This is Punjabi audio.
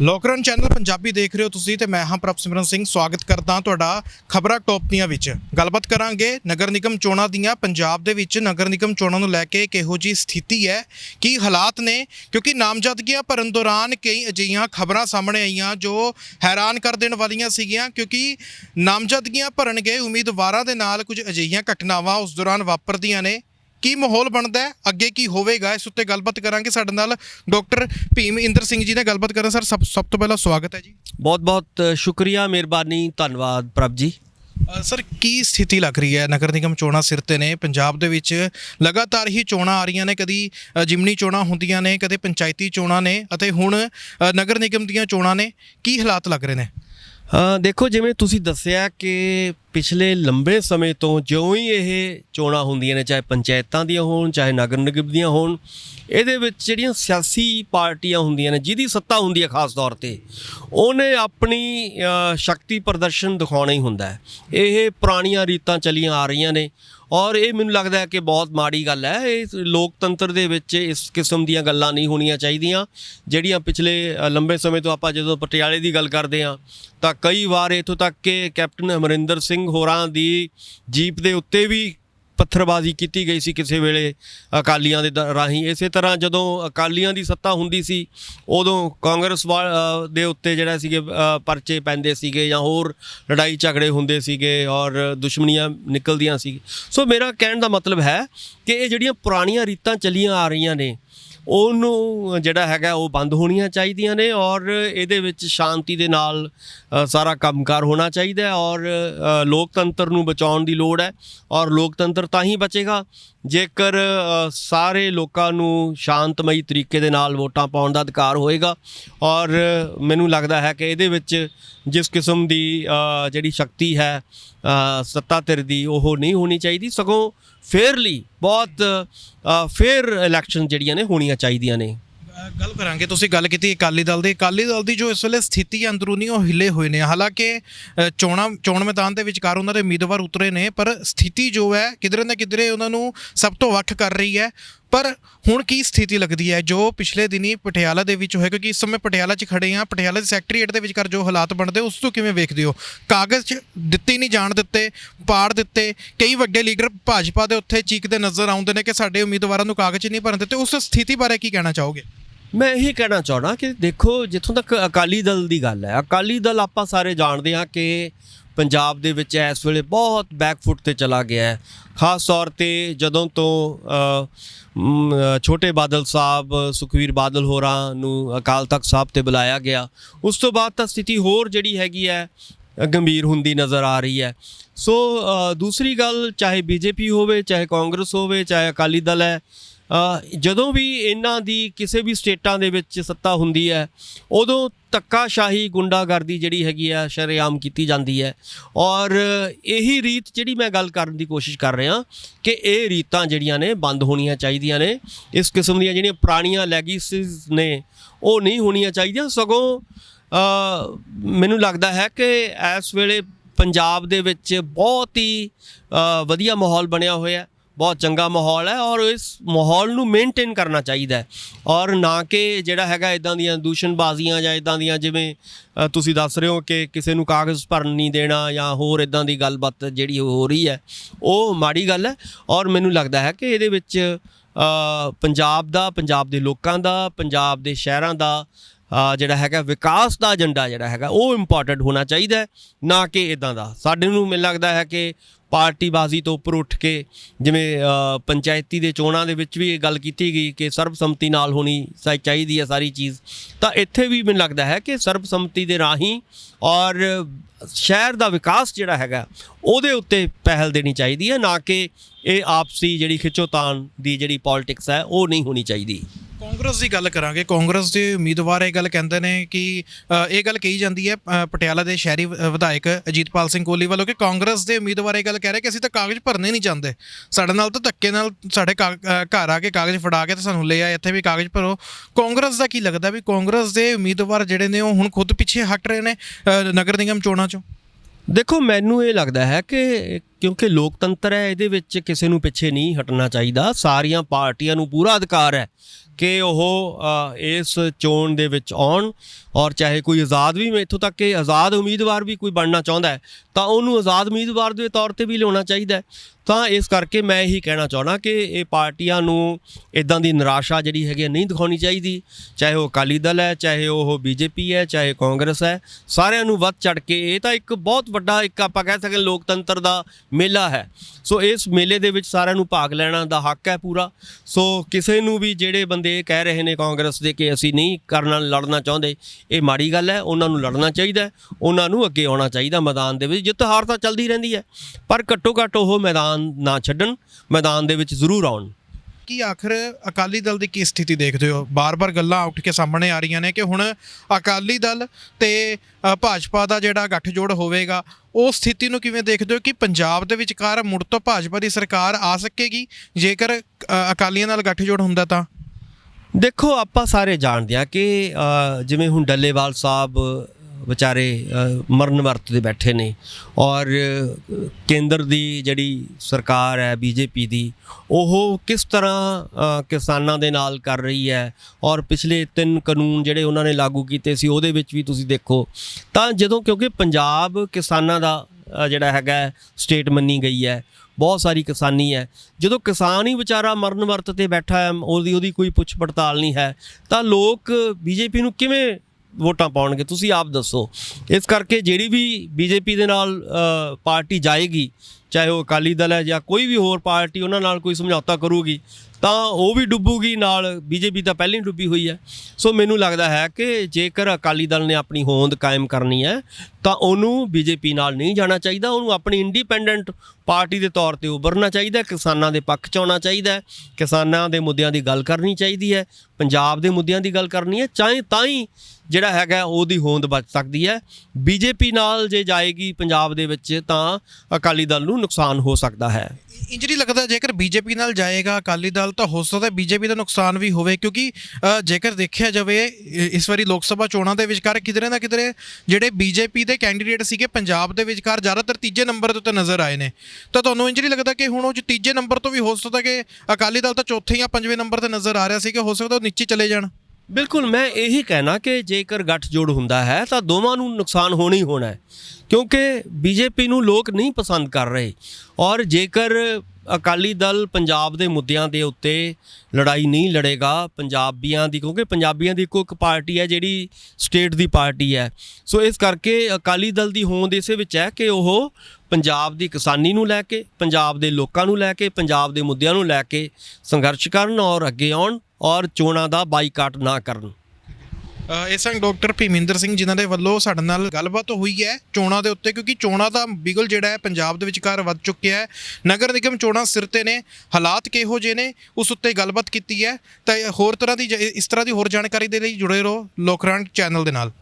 ਲੋਕਰਨ ਚੈਨਲ ਪੰਜਾਬੀ ਦੇਖ ਰਹੇ ਹੋ ਤੁਸੀਂ ਤੇ ਮੈਂ ਹਾਂ ਪ੍ਰਭ ਸਿਮਰਨ ਸਿੰਘ, ਸਵਾਗਤ ਕਰਦਾ ਤੁਹਾਡਾ ਖਬਰਾਂ ਟੌਪ ਦੀਆਂ ਵਿੱਚ। ਗੱਲਬਾਤ ਕਰਾਂਗੇ ਨਗਰ ਨਿਗਮ ਚੋਣਾਂ ਦੀਆਂ, ਪੰਜਾਬ ਦੇ ਵਿੱਚ ਨਗਰ ਨਿਗਮ ਚੋਣਾਂ ਨੂੰ ਲੈ ਕੇ ਕਿਹੋ ਜੀ ਸਥਿਤੀ ਹੈ, ਕੀ ਹਾਲਾਤ ਨੇ, ਕਿਉਂਕਿ ਨਾਮਜ਼ਦਗੀਆਂ ਭਰਨ ਦੌਰਾਨ ਕਈ ਅਜਿਹੀਆਂ ਖਬਰਾਂ ਸਾਹਮਣੇ ਆਈਆਂ ਜੋ ਹੈਰਾਨ ਕਰ ਦੇਣ ਵਾਲੀਆਂ ਸੀਗੀਆਂ, ਕਿਉਂਕਿ ਨਾਮਜ਼ਦਗੀਆਂ ਭਰਨ ਗਏ ਉਮੀਦਵਾਰਾਂ ਦੇ ਨਾਲ ਕੁਝ ਅਜਿਹੀਆਂ ਘਟਨਾਵਾਂ ਉਸ ਦੌਰਾਨ ਵਾਪਰਦੀਆਂ ਨੇ। ਕੀ ਮਾਹੌਲ ਬਣਦਾ ਹੈ? ਅੱਗੇ ਕੀ ਹੋਵੇਗਾ? ਇਸ ਉੱਤੇ ਗੱਲਬਾਤ ਕਰਾਂਗੇ ਸਾਡੇ ਨਾਲ ਡਾਕਟਰ ਭੀਮ ਇੰਦਰ ਸਿੰਘ ਜੀ ਨੇ ਗੱਲਬਾਤ ਕਰਨ ਸਰ ਸਭ ਸਭ ਤੋਂ ਪਹਿਲਾਂ ਸਵਾਗਤ ਹੈ ਜੀ। ਬਹੁਤ ਬਹੁਤ ਸ਼ੁਕਰੀਆ ਮਿਹਰਬਾਨੀ ਧੰਨਵਾਦ ਪ੍ਰਭ ਜੀ। ਸਰ ਕੀ ਸਥਿਤੀ ਲੱਗ ਰਹੀ ਹੈ? ਨਗਰ ਨਿਗਮ ਚੋਣਾਂ ਸਿਰ ਤੇ ਨੇ ਪੰਜਾਬ ਦੇ ਵਿੱਚ ਲਗਾਤਾਰ ਹੀ ਚੋਣਾਂ ਆ ਰਹੀਆਂ ਨੇ ਕਦੀ ਜਿਮਨੀ ਚੋਣਾਂ ਹੁੰਦੀਆਂ ਨੇ ਕਦੇ ਪੰਚਾਇਤੀ ਚੋਣਾਂ ਨੇ ਅਤੇ ਹੁਣ ਨਗਰ ਨਿਗਮ ਦੀਆਂ ਚੋਣਾਂ ਨੇ ਕੀ ਹਾਲਾਤ ਲੱਗ ਰਹੇ ਨੇ? ਦੇਖੋ ਜਿਵੇਂ ਤੁਸੀਂ ਦੱਸਿਆ ਕਿ ਪਿਛਲੇ ਲੰਬੇ ਸਮੇਂ ਤੋਂ ਜਿਉਂ ਹੀ ਇਹ ਚੋਣਾਂ ਹੁੰਦੀਆਂ ਨੇ, ਚਾਹੇ ਪੰਚਾਇਤਾਂ ਦੀਆਂ ਹੋਣ, ਚਾਹੇ ਨਗਰ ਨਿਗਮ ਦੀਆਂ ਹੋਣ, ਇਹਦੇ ਵਿੱਚ ਜਿਹੜੀਆਂ ਸਿਆਸੀ ਪਾਰਟੀਆਂ ਹੁੰਦੀਆਂ ਨੇ, ਜਿਹਦੀ ਸੱਤਾ ਹੁੰਦੀ ਹੈ ਖਾਸ ਤੌਰ ਤੇ, ਉਹਨੇ ਆਪਣੀ ਸ਼ਕਤੀ ਪ੍ਰਦਰਸ਼ਨ ਦਿਖਾਉਣਾ ਹੀ ਹੁੰਦਾ ਇਹ ਪੁਰਾਣੀਆਂ ਰੀਤਾਂ ਚੱਲੀਆਂ ਆ ਰਹੀਆਂ ਨੇ ਔਰ ਇਹ ਮੈਨੂੰ ਲੱਗਦਾ ਹੈ ਕਿ ਬਹੁਤ ਮਾੜੀ ਗੱਲ ਹੈ। ਇਹ ਲੋਕਤੰਤਰ ਦੇ ਵਿੱਚ ਇਸ ਕਿਸਮ ਦੀਆਂ ਗੱਲਾਂ ਨਹੀਂ ਹੋਣੀਆਂ ਚਾਹੀਦੀਆਂ, ਜਿਹੜੀਆਂ ਪਿਛਲੇ ਲੰਬੇ ਸਮੇਂ ਤੋਂ ਆਪਾਂ ਜਦੋਂ ਪਟਿਆਲੇ ਦੀ ਗੱਲ ਕਰਦੇ ਹਾਂ, ਤਾਂ ਕਈ ਵਾਰ ਇੱਥੋਂ ਤੱਕ ਕਿ ਕੈਪਟਨ ਅਮਰਿੰਦਰ ਸਿੰਘ ਸਿੰਘ ਹੋਰਾਂ ਦੀ ਜੀਪ ਦੇ ਉੱਤੇ ਵੀ ਪੱਥਰਬਾਜ਼ੀ ਕੀਤੀ ਗਈ ਸੀ ਕਿਸੇ ਵੇਲੇ ਅਕਾਲੀਆਂ ਦੇ ਰਾਹੀਂ। ਇਸੇ ਤਰ੍ਹਾਂ ਜਦੋਂ ਅਕਾਲੀਆਂ ਦੀ ਸੱਤਾ ਹੁੰਦੀ ਸੀ, ਉਦੋਂ ਕਾਂਗਰਸ ਵਾ- ਦੇ ਉੱਤੇ ਜਿਹੜਾ ਸੀਗੇ ਪਰਚੇ ਪੈਂਦੇ ਸੀਗੇ ਜਾਂ ਹੋਰ ਲੜਾਈ ਝਗੜੇ ਹੁੰਦੇ ਸੀਗੇ ਔਰ ਦੁਸ਼ਮਣੀਆਂ ਨਿਕਲਦੀਆਂ ਸੀ। ਸੋ ਮੇਰਾ ਕਹਿਣ ਦਾ ਮਤਲਬ ਹੈ ਕਿ ਇਹ ਜਿਹੜੀਆਂ ਪੁਰਾਣੀਆਂ ਰੀਤਾਂ ਚੱਲੀਆਂ ਆ ਰਹੀਆਂ ਨੇ ਉਹਨੂੰ ਜਿਹੜਾ ਹੈਗਾ ਉਹ ਬੰਦ ਹੋਣੀਆਂ ਚਾਹੀਦੀਆਂ ਨੇ ਔਰ ਇਹਦੇ ਵਿੱਚ ਸ਼ਾਂਤੀ ਦੇ ਨਾਲ ਅ, ਸਾਰਾ ਕੰਮਕਾਰ ਹੋਣਾ ਚਾਹੀਦਾ ਹੈ ਔਰ ਲੋਕਤੰਤਰ ਨੂੰ ਬਚਾਉਣ ਦੀ ਲੋੜ ਹੈ ਔਰ ਲੋਕਤੰਤਰ ਤਾਂ ਹੀ ਬਚੇਗਾ ਜੇਕਰ ਸਾਰੇ ਲੋਕਾਂ ਨੂੰ ਸ਼ਾਂਤਮਈ ਤਰੀਕੇ ਦੇ ਨਾਲ ਵੋਟਾਂ ਪਾਉਣ ਦਾ ਅਧਿਕਾਰ ਹੋਏਗਾ ਔਰ ਮੈਨੂੰ ਲੱਗਦਾ ਹੈ ਕਿ ਇਹਦੇ ਵਿੱਚ ਜਿਸ ਕਿਸਮ ਦੀ ਜਿਹੜੀ ਸ਼ਕਤੀ ਹੈ ਸੱਤਾ ਧਿਰ ਦੀ ਉਹ ਨਹੀਂ ਹੋਣੀ ਚਾਹੀਦੀ ਸਗੋਂ ਫੇਅਰਲੀ ਬਹੁਤ ਫੇਅਰ ਇਲੈਕਸ਼ਨ ਜਿਹੜੀਆਂ ਨੇ ਹੋਣੀਆਂ ਚਾਹੀਦੀਆਂ ਨੇ। ਗੱਲ ਕਰਾਂਗੇ, ਤੁਸੀਂ ਗੱਲ ਕੀਤੀ ਅਕਾਲੀ ਦਲ ਦੀ। ਅਕਾਲੀ ਦਲ ਦੀ ਜੋ ਇਸ ਵੇਲੇ ਸਥਿਤੀ ਹੈ ਅੰਦਰੂਨੀ ਉਹ ਹਿੱਲੇ ਹੋਏ ਨੇ। ਹਾਲਾਂਕਿ ਚੋਣਾਂ, ਚੋਣ ਮੈਦਾਨ ਦੇ ਵਿਚਕਾਰ ਉਹਨਾਂ ਦੇ ਉਮੀਦਵਾਰ ਉਤਰੇ ਨੇ, ਪਰ ਸਥਿਤੀ ਜੋ ਹੈ, ਕਿਧਰੇ ਨਾ ਕਿਧਰੇ ਉਹਨਾਂ ਨੂੰ ਸਭ ਤੋਂ ਵੱਖ ਕਰ ਰਹੀ ਹੈ। ਪਰ ਹੁਣ ਕੀ ਸਥਿਤੀ ਲੱਗਦੀ ਹੈ? ਜੋ ਪਿਛਲੇ ਦਿਨੀ ਪਟਿਆਲਾ ਦੇ ਵਿੱਚ ਹੋਇਆ, ਕਿਉਂਕਿ ਇਸ ਸਮੇਂ ਪਟਿਆਲਾ 'ਚ ਖੜੇ ਆ ਪਟਿਆਲਾ ਦੇ ਸੈਕਟਰੀਏਟ ਦੇ ਵਿਚਕਾਰ ਜੋ ਹਾਲਾਤ ਬਣਦੇ, ਉਸ ਤੋਂ ਕਿਵੇਂ ਵੇਖਦੇ ਹੋ? ਕਾਗਜ਼ 'ਚ ਦਿੱਤੇ ਨਹੀਂ ਜਾਣ ਦਿੱਤੇ, ਪਾੜ ਦਿੱਤੇ, ਕਈ ਵੱਡੇ ਲੀਡਰ ਭਾਜਪਾ ਦੇ ਉੱਥੇ ਚੀਕਦੇ ਨਜ਼ਰ ਆਉਂਦੇ ਨੇ ਕਿ ਸਾਡੇ ਉਮੀਦਵਾਰਾਂ ਨੂੰ ਕਾਗਜ਼ 'ਚ ਨਹੀਂ ਭਰਨ ਦਿੱਤੇ। ਉਸ ਸਥਿਤੀ ਬਾਰੇ ਕੀ ਕਹਿਣਾ ਚਾਹੋਗੇ? ਮੈਂ ਇਹੀ ਕਹਿਣਾ ਚਾਹਣਾ ਕਿ ਦੇਖੋ, ਜਿੱਥੋਂ ਤੱਕ ਅਕਾਲੀ ਦਲ ਦੀ ਗੱਲ ਹੈ, ਅਕਾਲੀ ਦਲ ਆਪਾਂ ਸਾਰੇ ਜਾਣਦੇ ਹਾਂ ਕਿ ਪੰਜਾਬ ਦੇ ਵਿੱਚ ਇਸ ਵੇਲੇ ਬਹੁਤ ਬੈਕਫੁੱਟ ਤੇ ਚਲਾ ਗਿਆ ਹੈ। ਖਾਸ ਤੌਰ ਤੇ ਜਦੋਂ ਤੋਂ ਛੋਟੇ ਬਾਦਲ ਸਾਹਿਬ, ਸੁਖਵੀਰ ਬਾਦਲ ਹੋਰਾਂ ਨੂੰ ਅਕਾਲ ਤਖਤ ਸਾਹਿਬ ਤੇ ਬੁਲਾਇਆ ਗਿਆ, ਉਸ ਤੋਂ ਬਾਅਦ ਤਾਂ ਸਥਿਤੀ ਹੋਰ ਜਿਹੜੀ ਹੈਗੀ ਹੈ ਗੰਭੀਰ ਹੁੰਦੀ ਨਜ਼ਰ ਆ ਰਹੀ ਹੈ। ਸੋ ਦੂਸਰੀ ਗੱਲ ਚਾਹੇ ਬੀਜੇਪੀ ਹੋਵੇ, ਚਾਹੇ ਕਾਂਗਰਸ ਹੋਵੇ, ਚਾਹੇ ਅਕਾਲੀ ਦਲ ਹੈ ਜਦੋਂ ਵੀ ਇਹਨਾਂ ਦੀ ਕਿਸੇ ਵੀ ਸਟੇਟਾਂ ਦੇ ਵਿੱਚ ਸੱਤਾ ਹੁੰਦੀ ਹੈ, ਉਦੋਂ ਧੱਕਾਸ਼ਾਹੀ ਗੁੰਡਾਗਰਦੀ ਜਿਹੜੀ ਹੈਗੀ ਆ ਸ਼ਰੇਆਮ ਕੀਤੀ ਜਾਂਦੀ ਹੈ। ਔਰ ਇਹੀ ਰੀਤ ਜਿਹੜੀ ਮੈਂ ਗੱਲ ਕਰਨ ਦੀ ਕੋਸ਼ਿਸ਼ ਕਰ ਰਿਹਾ ਕਿ ਇਹ ਰੀਤਾਂ ਜਿਹੜੀਆਂ ਨੇ ਬੰਦ ਹੋਣੀਆਂ ਚਾਹੀਦੀਆਂ ਨੇ। ਇਸ ਕਿਸਮ ਦੀਆਂ ਜਿਹੜੀਆਂ ਪੁਰਾਣੀਆਂ ਲੈਗੇਸੀਜ਼ ਨੇ, ਉਹ ਨਹੀਂ ਹੋਣੀਆਂ ਚਾਹੀਦੀਆਂ। ਸਗੋਂ ਮੈਨੂੰ ਲੱਗਦਾ ਹੈ ਕਿ ਇਸ ਵੇਲੇ ਪੰਜਾਬ ਦੇ ਵਿੱਚ ਬਹੁਤ ਹੀ ਵਧੀਆ ਮਾਹੌਲ ਬਣਿਆ ਹੋਇਆ ਹੈ। ਬਹੁਤ ਚੰਗਾ ਮਾਹੌਲ ਹੈ ਔਰ ਇਸ ਮਾਹੌਲ ਨੂੰ ਮੇਨਟੇਨ ਕਰਨਾ ਚਾਹੀਦਾ ਹੈ। ਔਰ ਨਾ ਕਿ ਜਿਹੜਾ ਹੈਗਾ ਇਦਾਂ ਦੀਆਂ ਦੂਸ਼ਣਬਾਜ਼ੀਆਂ ਜਾਂ ਇਦਾਂ ਦੀਆਂ ਜਿਵੇਂ ਤੁਸੀਂ ਦੱਸ ਰਹੇ ਹੋ ਕਿ ਕਿਸੇ ਨੂੰ ਕਾਗਜ਼ ਭਰਨ ਨਹੀਂ ਦੇਣਾ ਜਾਂ ਹੋਰ ਇਦਾਂ ਦੀ ਗੱਲਬਾਤ ਜਿਹੜੀ ਹੋ ਰਹੀ ਹੈ, ਉਹ ਮਾੜੀ ਗੱਲ ਹੈ। ਔਰ ਮੈਨੂੰ ਲੱਗਦਾ ਹੈ ਕਿ ਇਹਦੇ ਵਿੱਚ ਪੰਜਾਬ ਦਾ, ਪੰਜਾਬ ਦੇ ਲੋਕਾਂ ਦਾ, ਪੰਜਾਬ ਦੇ ਸ਼ਹਿਰਾਂ ਦਾ ਜਿਹੜਾ ਹੈਗਾ ਵਿਕਾਸ ਦਾ ਏਜੰਡਾ ਜਿਹੜਾ ਹੈਗਾ ਉਹ ਇੰਪੋਰਟੈਂਟ ਹੋਣਾ ਚਾਹੀਦਾ ਨਾ ਕਿ ਇਦਾਂ ਦਾ। ਸਾਡੇ ਨੂੰ ਮੈਨੂੰ ਲੱਗਦਾ ਹੈ ਕਿ ਪਾਰਟੀਬਾਜ਼ੀ ਤੋਂ ਉੱਪਰ ਉੱਠ ਕੇ ਜਿਵੇਂ ਪੰਚਾਇਤੀ ਦੇ ਚੋਣਾਂ ਦੇ ਵਿੱਚ ਵੀ ਇਹ ਗੱਲ ਕੀਤੀ ਗਈ ਕਿ ਸਰਬਸੰਮਤੀ ਨਾਲ ਹੋਣੀ ਸਾ- ਚਾਹੀਦੀ ਹੈ ਸਾਰੀ ਚੀਜ਼। ਤਾਂ ਇੱਥੇ ਵੀ ਮੈਨੂੰ ਲੱਗਦਾ ਹੈ ਕਿ ਸਰਬਸੰਮਤੀ ਦੇ ਰਾਹੀਂ ਔਰ ਸ਼ਹਿਰ ਦਾ ਵਿਕਾਸ ਜਿਹੜਾ ਹੈਗਾ, ਉਹਦੇ ਉੱਤੇ ਪਹਿਲ ਦੇਣੀ ਚਾਹੀਦੀ ਹੈ, ਨਾ ਕਿ ਇਹ ਆਪਸੀ ਜਿਹੜੀ ਖਿੱਚੋਤਾਣ ਦੀ ਜਿਹੜੀ ਪੋਲਿਟਿਕਸ ਹੈ, ਉਹ ਨਹੀਂ ਹੋਣੀ ਚਾਹੀਦੀ। ਕਾਂਗਰਸ ਦੀ ਗੱਲ ਕਰਾਂਗੇ ਕਾਂਗਰਸ ਦੇ ਉਮੀਦਵਾਰ ਇਹ ਗੱਲ ਕਹਿੰਦੇ ਨੇ ਕਿ ਅ, ਇਹ ਗੱਲ ਕਹੀ ਜਾਂਦੀ ਹੈ ਅ, ਪਟਿਆਲਾ ਦੇ ਸ਼ਹਿਰੀ ਵ- ਵਿਧਾਇਕ ਅਜੀਤਪਾਲ ਸਿੰਘ ਕੋਹਲੀ ਵੱਲੋਂ ਕਿ ਕਾਂਗਰਸ ਦੇ ਉਮੀਦਵਾਰ ਇਹ ਗੱਲ ਕਹਿ ਰਹੇ ਕਿ ਅਸੀਂ ਤਾਂ ਕਾਗਜ਼ ਭਰਨੇ ਨਹੀਂ ਚਾਹੁੰਦੇ। ਸਾਡੇ ਨਾਲ ਤਾਂ ਧੱਕੇ ਨਾਲ ਸਾਡੇ ਕਾ- ਅ, ਘਰ ਆ ਕੇ ਕਾਗਜ਼ ਫੜਾ ਕੇ ਤੇ ਸਾਨੂੰ ਲੈ ਆਏ ਇੱਥੇ ਵੀ ਕਾਗਜ਼ ਭਰੋ। ਕਾਂਗਰਸ ਦਾ ਕੀ ਲੱਗਦਾ ਵੀ ਕਾਂਗਰਸ ਦੇ ਉਮੀਦਵਾਰ ਜਿਹੜੇ ਨੇ ਉਹ ਹੁਣ ਖੁਦ ਪਿੱਛੇ ਹਟ ਰਹੇ ਨੇ ਅ, ਨਗਰ ਨਿਗਮ ਚੋਣਾਂ ਚੋਂ? ਦੇਖੋ ਮੈਨੂੰ ਇਹ ਲੱਗਦਾ ਹੈ ਕਿ ਕਿਉਂਕਿ ਲੋਕਤੰਤਰ ਹੈ ਇਹਦੇ ਵਿੱਚ ਕਿਸੇ ਨੂੰ ਪਿੱਛੇ ਨਹੀਂ ਹਟਣਾ ਚਾਹੀਦਾ। ਸਾਰੀਆਂ ਪਾਰਟੀਆਂ ਨੂੰ ਪੂਰਾ ਅਧਿਕਾਰ ਹੈ। ਕਿ ਉਹ ਇਸ ਚੋਣ ਦੇ ਵਿੱਚ ਆਉਣ ਔਰ ਚਾਹੇ ਕੋਈ ਆਜ਼ਾਦ ਵੀ ਇੱਥੋਂ ਤੱਕ ਕਿ ਆਜ਼ਾਦ ਉਮੀਦਵਾਰ ਵੀ ਕੋਈ ਬਣਨਾ ਚਾਹੁੰਦਾ ਹੈ, ਤਾਂ ਉਹਨੂੰ ਆਜ਼ਾਦ ਉਮੀਦਵਾਰ ਦੇ ਤੌਰ ਤੇ ਵੀ ਲਿਆਉਣਾ ਚਾਹੀਦਾ ਤਾਂ ਇਸ ਕਰਕੇ ਮੈਂ ਇਹੀ ਕਹਿਣਾ ਚਾਹਣਾ ਕਿ ਇਹ ਪਾਰਟੀਆਂ ਨੂੰ ਇਦਾਂ ਦੀ ਨਿਰਾਸ਼ਾ ਜਿਹੜੀ ਹੈਗੀ ਹੈ ਨਹੀਂ ਦਿਖਾਉਣੀ ਚਾਹੀਦੀ। ਚਾਹੇ ਉਹ ਅਕਾਲੀ ਦਲ ਹੈ, ਚਾਹੇ ਉਹ ਬੀਜੇਪੀ ਹੈ, ਚਾਹੇ ਕਾਂਗਰਸ ਹੈ, ਸਾਰਿਆਂ ਨੂੰ ਵੱਧ ਚੜ ਕੇ ਇਹ ਤਾਂ ਇੱਕ ਬਹੁਤ ਵੱਡਾ ਇੱਕ ਆਪਾਂ ਕਹਿ ਸਕਦੇ ਲੋਕਤੰਤਰ ਦਾ ਮੇਲਾ ਹੈ। ਸੋ ਇਸ ਮੇਲੇ ਦੇ ਵਿੱਚ ਸਾਰਿਆਂ ਨੂੰ ਭਾਗ ਲੈਣਾ ਦਾ ਹੱਕ ਹੈ ਪੂਰਾ। ਸੋ ਕਿਸੇ ਨੂੰ ਵੀ ਜਿਹੜੇ ਬੰਦੇ ਕਹਿ ਰਹੇ ਨੇ ਕਾਂਗਰਸ ਦੇ ਕਿ ਅਸੀਂ ਨਹੀਂ ਕਰਨਾ ਲੜਨਾ ਚਾਹੁੰਦੇ, ਇਹ ਮਾੜੀ ਗੱਲ ਹੈ, ਉਹਨਾਂ ਨੂੰ ਲੜਨਾ ਚਾਹੀਦਾ ਉਹਨਾਂ ਨੂੰ ਅੱਗੇ ਆਉਣਾ ਚਾਹੀਦਾ ਮੈਦਾਨ ਦੇ ਵਿੱਚ। ਜਿੱਤ ਹਾਰ ਤਾਂ ਚੱਲਦੀ ਰਹਿੰਦੀ ਹੈ, ਪਰ ਘੱਟੋ ਘੱਟ ਉਹ ਮੈਦਾਨ ਨਾ ਛੱਡਣ ਮੈਦਾਨ ਦੇ ਵਿੱਚ ਜ਼ਰੂਰ ਆਉਣ। ਕੀ ਆਖਰ ਅਕਾਲੀ ਦਲ ਦੀ ਕੀ ਸਥਿਤੀ ਦੇਖਦੇ ਹੋ? ਬਾਰ-ਬਾਰ ਗੱਲਾਂ ਉੱਠ ਕੇ ਸਾਹਮਣੇ ਆ ਰਹੀਆਂ ਨੇ ਕਿ ਹੁਣ ਅਕਾਲੀ ਦਲ ਤੇ ਭਾਜਪਾ ਦਾ ਜਿਹੜਾ ਗੱਠਜੋੜ ਹੋਵੇਗਾ ਉਹ ਸਥਿਤੀ ਨੂੰ ਕਿਵੇਂ ਦੇਖਦੇ ਹੋ ਕਿ ਪੰਜਾਬ ਦੇ ਵਿਚਕਾਰ ਮੁੜ ਤੋਂ ਭਾਜਪਾ ਦੀ ਸਰਕਾਰ ਆ ਸਕੇਗੀ? ਜੇਕਰ ਅਕਾਲੀਆਂ ਨਾਲ ਗੱਠਜੋੜ ਹੁੰਦਾ ਤਾਂ? ਦੇਖੋ ਆਪਾਂ ਸਾਰੇ ਜਾਣਦੇ ਆ ਕਿ ਜਿਵੇਂ ਹੁਣ ਡੱਲੇਵਾਲ ਸਾਹਿਬ ਵਿਚਾਰੇ ਮਰਨ ਵਰਤ ਤੇ ਬੈਠੇ ਨੇ। ਔਰ ਕੇਂਦਰ ਦੀ ਜਿਹੜੀ ਸਰਕਾਰ ਹੈ, ਬੀਜੇਪੀ ਦੀ, ਉਹ ਕਿਸ ਤਰ੍ਹਾਂ ਕਿਸਾਨਾਂ ਦੇ ਨਾਲ ਕਰ ਰਹੀ ਹੈ? ਔਰ ਪਿਛਲੇ ਤਿੰਨ ਕਾਨੂੰਨ ਜਿਹੜੇ ਉਹਨਾਂ ਨੇ ਲਾਗੂ ਕੀਤੇ ਸੀ, ਉਹਦੇ ਵਿੱਚ ਵੀ ਤੁਸੀਂ ਦੇਖੋ। ਤਾਂ ਜਦੋਂ, ਕਿਉਂਕਿ ਪੰਜਾਬ ਕਿਸਾਨਾਂ ਦਾ ਜਿਹੜਾ ਹੈਗਾ ਸਟੇਟ ਮੰਨੀ ਗਈ ਹੈ, ਬਹੁਤ ਸਾਰੀ ਕਿਸਾਨੀ ਹੈ। ਜਦੋਂ ਕਿਸਾਨ ਹੀ ਵਿਚਾਰਾ ਮਰਨ ਵਰਤ ਤੇ ਬੈਠਾ ਹੈ, ਉਹਦੀ ਉਹਦੀ ਕੋਈ ਪੁੱਛ ਪੜਤਾਲ ਨਹੀਂ ਹੈ, ਤਾਂ ਲੋਕ ਬੀਜੇਪੀ ਨੂੰ ਕਿਵੇਂ ਵੋਟਾਂ ਪਾਉਣਗੇ ਤੁਸੀਂ ਆਪ ਦੱਸੋ। ਇਸ ਕਰਕੇ ਜਿਹੜੀ ਵੀ ਬੀਜੇਪੀ ਦੇ ਨਾਲ ਪਾਰਟੀ ਜਾਏਗੀ ਚਾਹੇ ਉਹ ਅਕਾਲੀ ਦਲ ਹੈ ਜਾਂ ਕੋਈ ਵੀ ਹੋਰ ਪਾਰਟੀ ਉਹਨਾਂ ਨਾਲ ਕੋਈ ਸਮਝੌਤਾ ਕਰੂਗੀ, ਤਾਂ ਉਹ ਵੀ ਡੁੱਬੂਗੀ, ਨਾਲ ਬੀਜੇਪੀ ਤਾਂ ਪਹਿਲਾਂ ਹੀ ਡੁੱਬੀ ਹੋਈ ਹੈ। ਸੋ ਮੈਨੂੰ ਲੱਗਦਾ ਹੈ ਕਿ ਜੇਕਰ ਅਕਾਲੀ ਦਲ ਨੇ ਆਪਣੀ ਹੋਂਦ ਕਾਇਮ ਕਰਨੀ ਹੈ, ਤਾਂ ਉਹਨੂੰ ਬੀਜੇਪੀ ਨਾਲ ਨਹੀਂ ਜਾਣਾ ਚਾਹੀਦਾ, ਉਹਨੂੰ ਆਪਣੀ ਇੰਡੀਪੈਂਡੈਂਟ ਪਾਰਟੀ ਦੇ ਤੌਰ ਤੇ ਉਭਰਨਾ ਚਾਹੀਦਾ ਕਿਸਾਨਾਂ ਦੇ ਪੱਖ 'ਚ ਆਉਣਾ ਚਾਹੀਦਾ ਕਿਸਾਨਾਂ ਦੇ ਮੁੱਦਿਆਂ ਦੀ ਗੱਲ ਕਰਨੀ ਚਾਹੀਦੀ ਹੈ, ਪੰਜਾਬ ਦੇ ਮੁੱਦਿਆਂ ਦੀ ਗੱਲ ਕਰਨੀ ਹੈ, ਚਾਹੇ ਤਾਂ ਹੀ ਜਿਹੜਾ ਹੈਗਾ ਉਹਦੀ ਹੋਂਦ ਬਚ ਸਕਦੀ ਹੈ। ਬੀਜੇਪੀ ਨਾਲ ਜੇ ਜਾਏਗੀ ਪੰਜਾਬ ਦੇ ਵਿੱਚ, ਤਾਂ ਅਕਾਲੀ ਦਲ ਨੂੰ ਨੁਕਸਾਨ ਹੋ ਸਕਦਾ ਹੈ। ਇੰਜਰੀ ਲੱਗਦਾ ਜੇਕਰ ਬੀਜੇਪੀ ਨਾਲ ਜਾਏਗਾ, ਅਕਾਲੀ ਦਲ ਤਾਂ ਹੋ ਸਕਦਾ ਬੀਜੇਪੀ ਦਾ ਨੁਕਸਾਨ ਵੀ ਹੋਵੇ, ਕਿਉਂਕਿ ਜੇਕਰ ਦੇਖਿਆ ਜਾਵੇ ਇਸ ਵਾਰੀ ਲੋਕ ਸਭਾ ਚੋਣਾਂ ਦੇ ਵਿਚਕਾਰ ਕਿਧਰੇ ਨਾ ਕਿਧਰੇ ਜਿਹੜੇ ਬੀਜੇਪੀ ਦੇ ਕੈਂਡੀਡੇਟ ਸੀਗੇ ਪੰਜਾਬ ਦੇ ਵਿਚਕਾਰ ਜ਼ਿਆਦਾਤਰ ਤੀਜੇ ਨੰਬਰ ਦੇ ਉੱਤੇ ਨਜ਼ਰ ਆਏ ਨੇ। ਤਾਂ ਤੁਹਾਨੂੰ ਇੰਜਰੀ ਲੱਗਦਾ ਕਿ ਹੁਣ ਉਹ ਜੋ ਤੀਜੇ ਨੰਬਰ ਤੋਂ ਵੀ ਹੋ ਸਕਦਾ ਕਿ ਅਕਾਲੀ ਦਲ ਤਾਂ ਚੌਥੇ ਜਾਂ ਪੰਜਵੇਂ ਨੰਬਰ ਤੇ ਨਜ਼ਰ ਆ ਰਿਹਾ ਸੀ ਕਿ ਹੋ ਸਕਦਾ ਉਹ ਨੀਚੇ ਚਲੇ ਜਾਣ? ਬਿਲਕੁਲ, ਮੈਂ ਇਹੀ ਕਹਿਣਾ ਕਿ ਜੇਕਰ ਗੱਠਜੋੜ ਹੁੰਦਾ ਹੈ, ਤਾਂ ਦੋਵਾਂ ਨੂੰ ਨੁਕਸਾਨ ਹੋਣਾ ਹੀ ਹੋਣਾ ਹੈ। ਕਿਉਂਕਿ ਬੀਜੇਪੀ ਨੂੰ ਲੋਕ ਨਹੀਂ ਪਸੰਦ ਕਰ ਰਹੇ। ਔਰ ਜੇਕਰ ਅਕਾਲੀ ਦਲ ਪੰਜਾਬ ਦੇ ਮੁੱਦਿਆਂ ਦੇ ਉੱਤੇ ਲੜਾਈ ਨਹੀਂ ਲੜੇਗਾ, ਪੰਜਾਬੀਆਂ ਦੀ, ਕਿਉਂਕਿ ਪੰਜਾਬੀਆਂ ਦੀ ਇੱਕੋ ਇੱਕ ਪਾਰਟੀ ਹੈ, ਜਿਹੜੀ ਸਟੇਟ ਦੀ ਪਾਰਟੀ ਹੈ। ਸੋ ਇਸ ਕਰਕੇ ਅਕਾਲੀ ਦਲ ਦੀ ਹੋਂਦ ਇਸੇ ਵਿੱਚ ਹੈ ਕਿ ਉਹ ਪੰਜਾਬ ਦੀ ਕਿਸਾਨੀ ਨੂੰ ਲੈ ਕੇ, ਪੰਜਾਬ ਦੇ ਲੋਕਾਂ ਨੂੰ ਲੈ ਕੇ, ਪੰਜਾਬ ਦੇ ਮੁੱਦਿਆਂ ਨੂੰ ਲੈ ਕੇ ਸੰਘਰਸ਼ ਕਰਨ ਔਰ ਅੱਗੇ ਆਉਣ। ਔਰ ਚੋਣਾਂ ਦਾ ਬਾਈਕਾਟ ਨਾ ਕਰਨ। ਅ, ਇਹ ਸੰਗ ਡਾਕਟਰ ਭੀਮਿੰਦਰ ਸਿੰਘ ਜਿਨ੍ਹਾਂ ਦੇ ਵੱਲੋਂ ਸਾਡੇ ਨਾਲ ਗੱਲਬਾਤ ਹੋਈ ਹੈ ਚੋਣਾਂ ਦੇ ਉੱਤੇ ਕਿਉਂਕਿ ਚੋਣਾਂ ਦਾ ਬਿਗਲ ਜਿਹੜਾ ਹੈ ਪੰਜਾਬ ਦੇ ਵਿਚਕਾਰ ਵੱਧ ਚੁੱਕਿਆ ਹੈ। ਨਗਰ ਨਿਗਮ ਚੋਣਾਂ ਸਿਰ ਤੇ ਨੇ ਹਾਲਾਤ ਕਿਹੋ ਜਿਹੇ ਨੇ ਉਸ ਉੱਤੇ ਗੱਲਬਾਤ ਕੀਤੀ ਹੈ। ਤਾਂ ਹੋਰ ਤਰ੍ਹਾਂ ਦੀ ਜ- ਇਸ ਤਰ੍ਹਾਂ ਦੀ ਹੋਰ ਜਾਣਕਾਰੀ ਦੇ ਲਈ ਜੁੜੇ ਰਹੋ ਲੋਕਰਾਂਟ ਚੈਨਲ ਦੇ ਨਾਲ।